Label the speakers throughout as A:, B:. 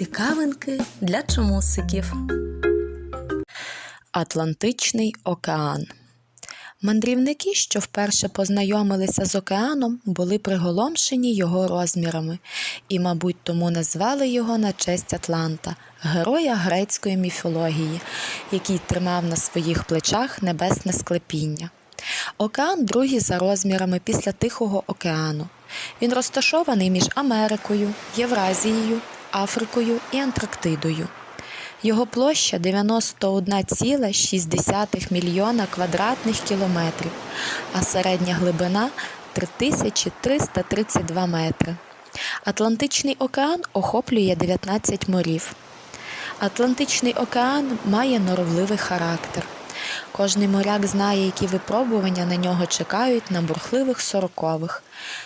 A: Цікавинки для чомусиків. Атлантичний океан. Мандрівники, що вперше познайомилися з океаном, були приголомшені його розмірами і, мабуть, тому назвали його на честь Атланта, героя грецької міфології, який тримав на своїх плечах небесне склепіння. Океан другий за розмірами після Тихого океану. Він розташований між Америкою, Євразією, Африкою і Антарктидою. Його площа 91,6 мільйона квадратних кілометрів, а середня глибина 3332 метри. Атлантичний океан охоплює 19 морів. Атлантичний океан має норовливий характер. Кожний моряк знає, які випробування на нього чекають на бурхливих сорокових.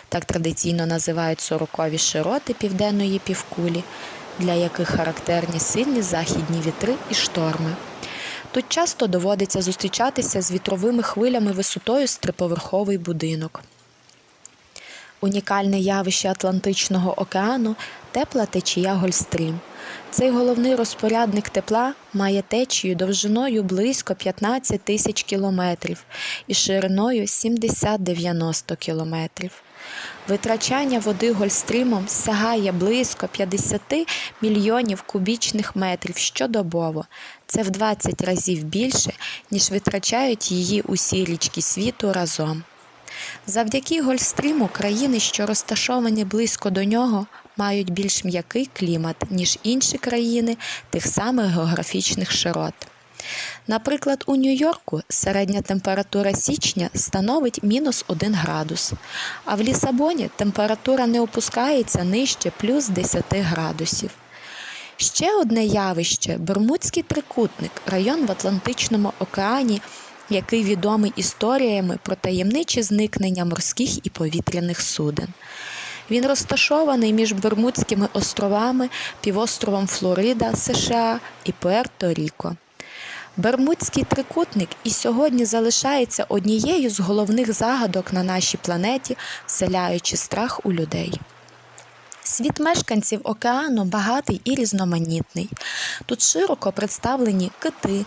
A: Так традиційно називають сорокові широти південної півкулі, для яких характерні сильні західні вітри і шторми. Тут часто доводиться зустрічатися з вітровими хвилями висотою з триповерховий будинок. Унікальне явище Атлантичного океану тепла течія Гольстрім. Цей головний розпорядник тепла має течію довжиною близько 15 тисяч кілометрів і шириною 70-90 кілометрів. Витрачання води Гольстрімом сягає близько 50 мільйонів кубічних метрів щодобово. Це в 20 разів більше, ніж витрачають її усі річки світу разом. Завдяки Гольфстріму країни, що розташовані близько до нього, мають більш м'який клімат, ніж інші країни тих самих географічних широт. Наприклад, у Нью-Йорку середня температура січня становить мінус 1 градус, а в Лісабоні температура не опускається нижче плюс 10 градусів. Ще одне явище Бермудський трикутник, район в Атлантичному океані, який відомий історіями про таємничі зникнення морських і повітряних суден. Він розташований між Бермудськими островами, півостровом Флорида, США і Пуерто-Ріко. Бермудський трикутник і сьогодні залишається однією з головних загадок на нашій планеті, вселяючи страх у людей. Світ мешканців океану багатий і різноманітний. Тут широко представлені кити,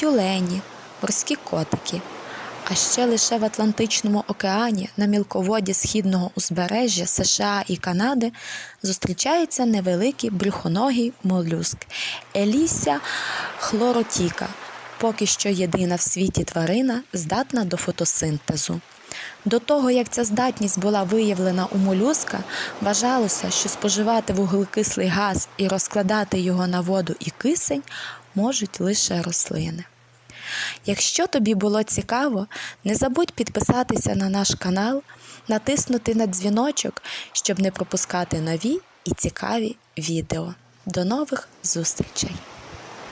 A: тюлені, морські котики. А ще лише в Атлантичному океані на мілководі східного узбережжя США і Канади зустрічається невеликий брюхоногий молюск Еліся хлоротіка, поки що єдина в світі тварина, здатна до фотосинтезу. До того, як ця здатність була виявлена у молюска, вважалося, що споживати вуглекислий газ і розкладати його на воду і кисень можуть лише рослини. Якщо тобі було цікаво, не забудь підписатися на наш канал, натиснути на дзвіночок, щоб не пропускати нові і цікаві відео. До нових зустрічей!